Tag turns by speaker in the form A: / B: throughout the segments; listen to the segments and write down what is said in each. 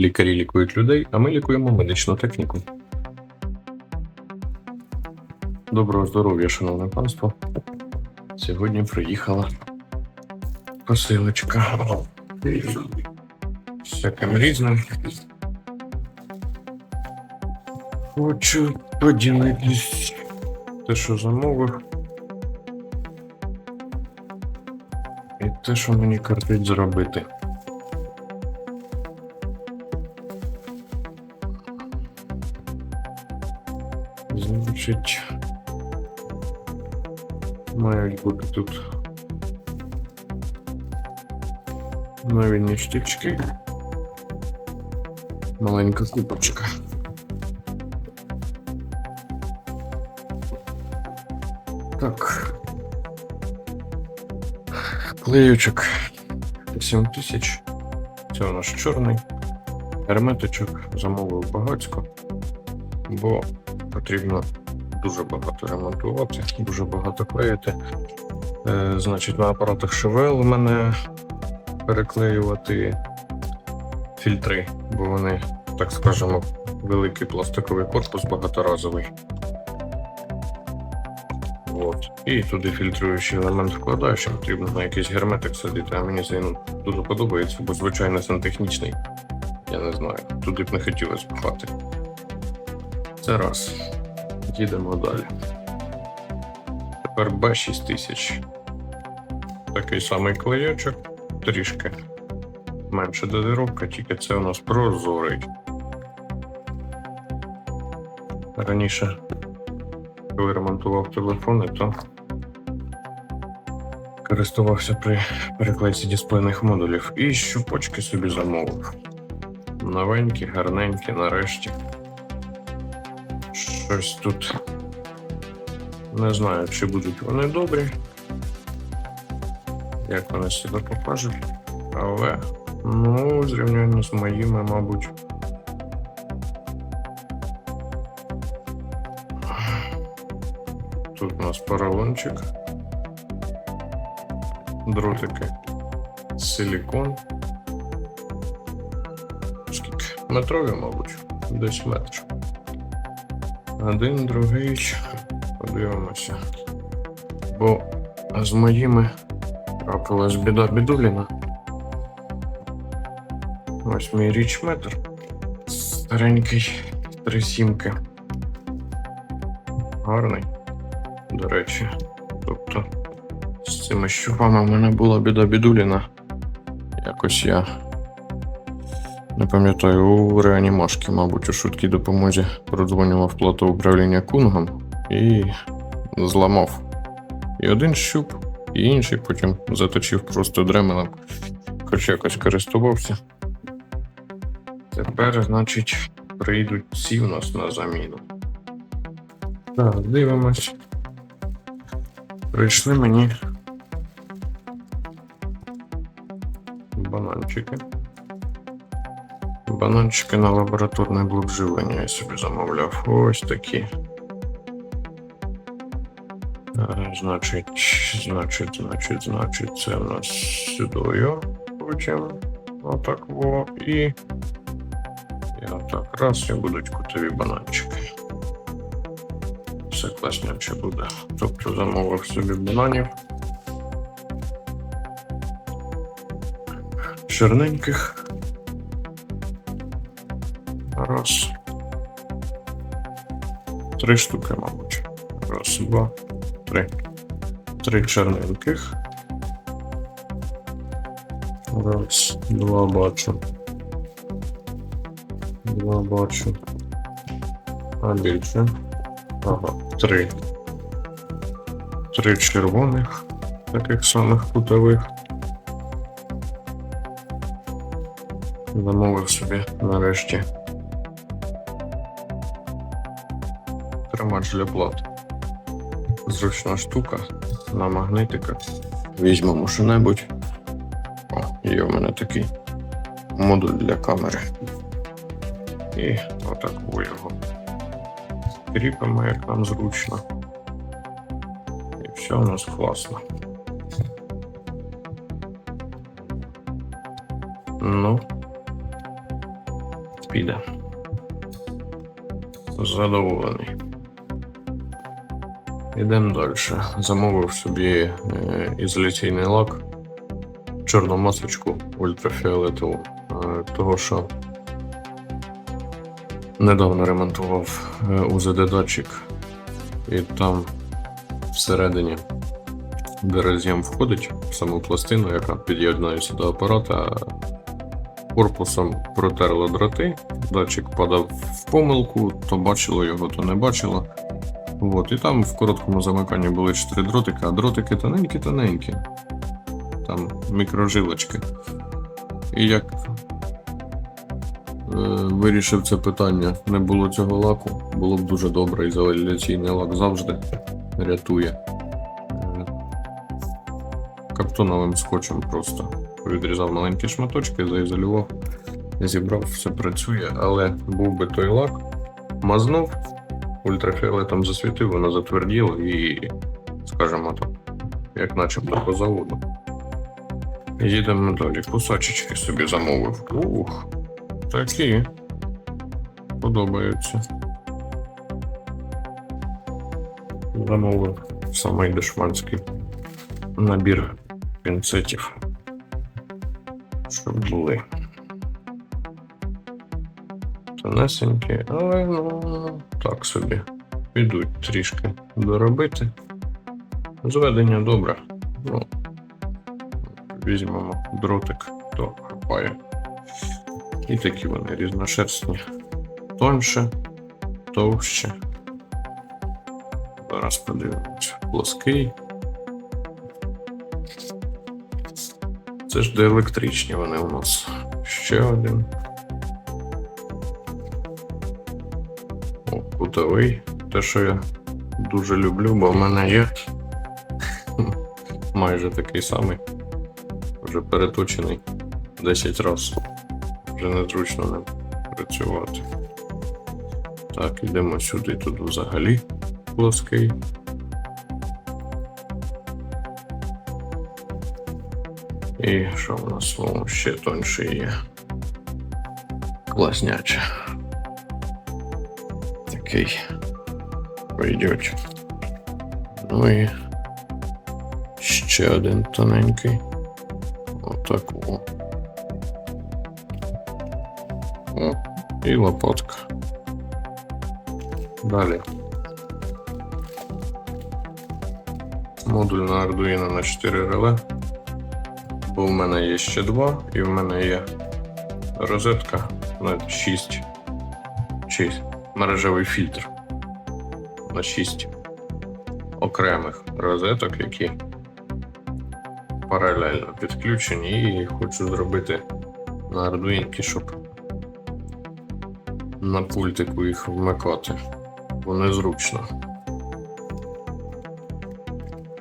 A: Лікарі лікують людей, а ми лікуємо медичну техніку. Доброго здоров'я, шановне панство. Сьогодні приїхала посилочка. Всяким різним. Хочу поділитись те, що замовив. І те, що мені кортить зробити. Значить, мають бути тут нові ніштячки. Маленька купочка. Так. Клеючок 7 тисяч. Це у нас чорний. Герметичок замовив багацько, бо потрібно дуже багато ремонтувати, дуже багато клеїти. Е, значить, на апаратах ШВЛ у мене переклеювати фільтри, бо вони, так скажемо, великий пластиковий корпус багаторазовий. От. І туди фільтруючий елемент вкладаєш, потрібно на якийсь герметик садити, а мені ну, дуже подобається, бо звичайно сантехнічний. Я не знаю, туди б не хотілося пхати. Це раз. Їдемо далі. Тепер B6000. Такий самий клеєчок, трішки менша дозировка, тільки це у нас прозорий. Раніше, коли ремонтував телефони, то користувався при переклейці дисплейних модулів і щупочки собі замовив. Новенькі, гарненькі, нарешті. Щось тут. Не знаю, чи будуть вони добрі. Як вони себе покажуть. Але, ну, зрівняння з моїми, мабуть. Тут у нас поролончик. Дротики. Силікон. Скільки? Метрові, мабуть. Десь метр. Один, другий. Подивимося. Бо з моїми трапилась біда бідуліна. Ось мій річметр. Старенький три сімки. Гарний. До речі. Тобто з цими щупами в мене була біда бідуліна. Якось я не пам'ятаю, у реанімашки, мабуть, у швидкій допомозі продзвонював плату управління кунгом і зламав і один щуп, і інший потім заточив просто дременем, хоч якось користувався. Тепер, значить, прийдуть ці в нас на заміну. Так, дивимось. Прийшли мені бананчики. Бананчики на лабораторне блок живлення я собі замовляв. Ось такі. Е, Значить, значить, значить, значить, це у нас сюдою потім. Отак во. І. І отак раз і будуть кутові бананчики. Все класняче буде. Тобто замовив собі бананів. Чорненьких. Раз. Три штуки, мабуть. Раз, два, три. Три чорненьких. Раз, два бачу. Два бачу. А більше. Ага, три. Три червоних, таких самих кутових. Замовив собі нарешті. Тримач для. Зручна штука на магнитиках. Візьмемо що-небудь. О, є в мене такий модуль для камери. І отак його кріпимо, як нам зручно. І все у нас класно. Ну. піде. Задоволений. Ідемо далі. Замовив собі е, ізоляційний лак, чорну масочку ультрафіолетову, е, того що недавно ремонтував е, УЗД-датчик, і там всередині, де роз'єм входить в саму пластину, яка під'єднується до апарата, корпусом протерло дроти, датчик падав в помилку, то бачило його, то не бачило. От, і там в короткому замиканні були 4 дротики, а дротики тоненькі-тоненькі. Там мікрожилочки. І як е, вирішив це питання, не було цього лаку, було б дуже добре, ізоляційний лак завжди рятує. Е, Картоновим скотчем просто відрізав маленькі шматочки, заізолював, зібрав, все працює, але був би той лак, мазнув, ультрафіолетом засвітив, воно затверділо і, скажімо так, як начебто по заводу. Їдемо далі. Кусачечки собі замовив. Ух, такі. Подобаються. Замовив самий дешманський набір пінцетів. Щоб були. Тонесенькі, але ну так собі. Підуть трішки доробити. Зведення добре. Ну, візьмемо дротик, то хапає. І такі вони різношерстні. Тонше, товще. Зараз подивимось. Плоский. Це ж де електричні вони у нас. Ще один. О. Те, що я дуже люблю, бо в мене є майже такий самий. Вже переточений 10 разів. Вже незручно ним працювати. Так, йдемо сюди, тут взагалі плоский. І що в нас ще тонший є. Класняче. Такий. Пойдет. Ну і ще один тоненький. Отак о. О, і лопатка. Далі. Модуль на Arduino на 4 реле. Бо в мене є ще два, і в мене є розетка на 6 чи мережевий фільтр на 6 окремих розеток, які паралельно підключені, і хочу зробити на Arduino, щоб на пультику їх вмикати, бо незручно.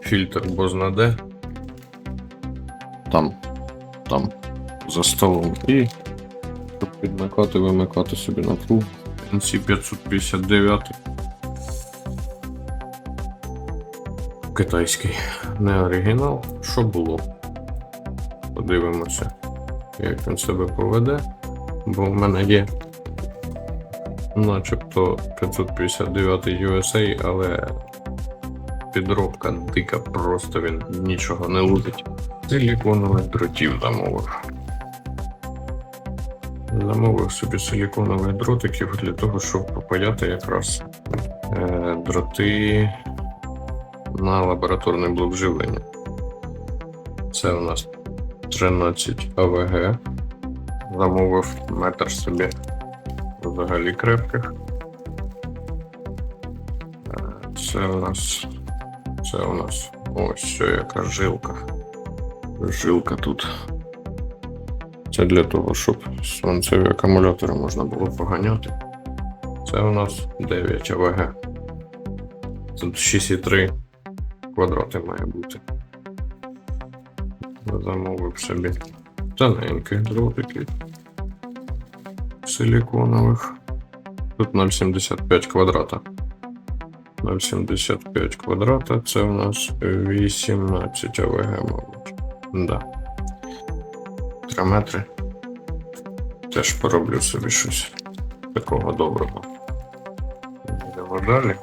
A: Фільтр бознаде. Там, там, за столом. І щоб підмикати, вимикати собі на NC 559. Китайський. Не оригінал. Що було? Подивимося, як він себе поведе. Бо в мене є начебто 559 USA, але підробка дика, просто він нічого не лудить. Силіконових дротів замовив. Замовив собі силіконових дротиків для того, щоб попаяти якраз е, дроти на лабораторний блок живлення. Це у нас 13 АВГ. Замовив метр собі взагалі крепких. Е, Це у нас. Це у нас ось що яка жилка. Жилка тут. Це для того, щоб сонцеві акумулятори можна було поганяти. Це у нас 9 АВГ. Тут 6,3 квадрати має бути. Замовив собі тоненьких дротиків силіконових. Тут 0,75 квадрата. 0,75 квадрата це у нас 18 АВГ, мабуть. Да. 3 метри. теж пороблю собі щось такого доброго. Йдемо далі.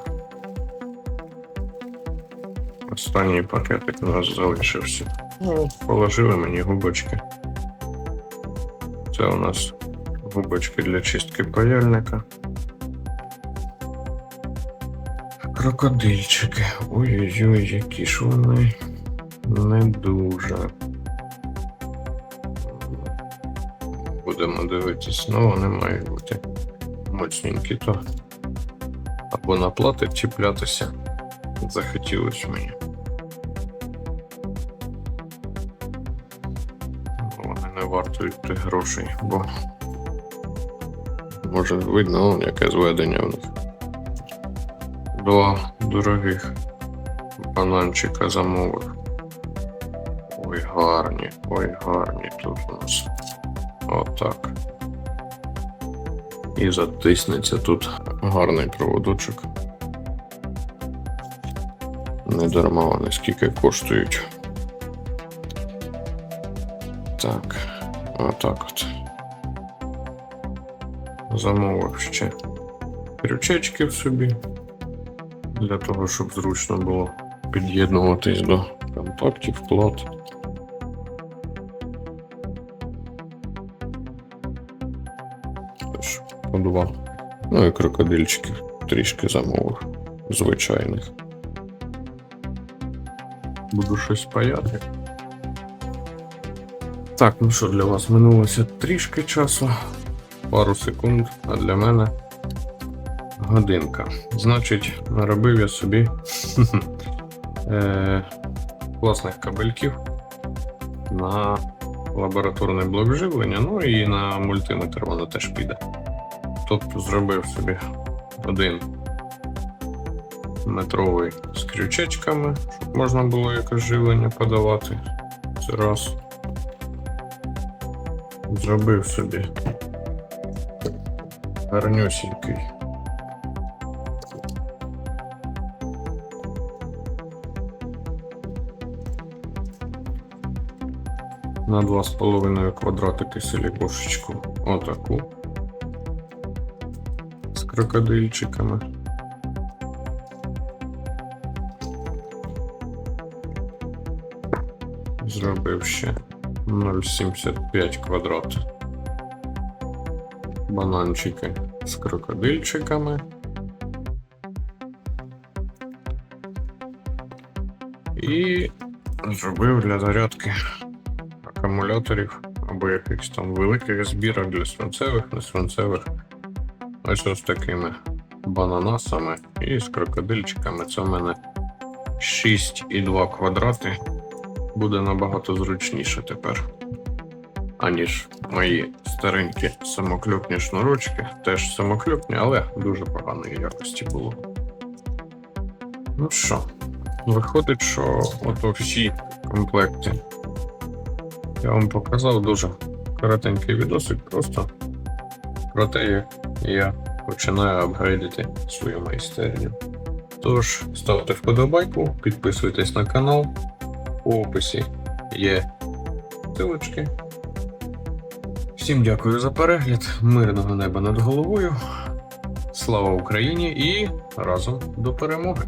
A: Останній пакетик у нас залишився. Положили мені губочки. Це у нас губочки для чистки паяльника. Крокодильчики. Ой-ой-ой, які ж вони не дуже. Будемо дивитись, ну вони мають бути моцненькі, то або на плати чіплятися. Захотілось мені. Вони не вартують тих грошей, бо може видно, он, яке зведення в них. Два дорогих бананчика замовив. Ой, гарні, ой, гарні тут у нас. Отак. І затиснеться тут гарний проводочок. Не дарма вони скільки коштують. Так, отак от. Замовив ще крючечки в собі. Для того, щоб зручно було під'єднуватись до контактів, плат. Два. Ну і крокодильчиків трішки замовив. Звичайних. Буду щось паяти. Так, ну що, для вас минулося трішки часу, пару секунд, а для мене годинка. Значить, наробив я собі е, класних кабельків на лабораторний блок живлення, ну і на мультиметр воно теж піде. Тобто зробив собі один метровий з крючечками, щоб можна було якось живлення подавати. Це раз. Зробив собі гарнюсінький. На 2,5 квадратики силікошечку. Отаку. Крокодильчиками. Зробив ще 0,75 квадрат. Бананчики з крокодильчиками. І зробив для зарядки акумуляторів або якихось там великих збірок для свинцевих, несвинцевих. Ось ось такими бананасами і з крокодильчиками. Це в мене 6,2 квадрати. Буде набагато зручніше тепер, аніж мої старенькі самоклюпні шнурочки. Теж самоклюпні, але дуже поганої якості було. Ну що, виходить, що ото всі комплекти я вам показав дуже коротенький відосик просто про те, як я починаю апгрейдити свою майстерню. Тож, ставте вподобайку, підписуйтесь на канал. У описі є силочки. Всім дякую за перегляд, мирного неба над головою. Слава Україні і разом до перемоги!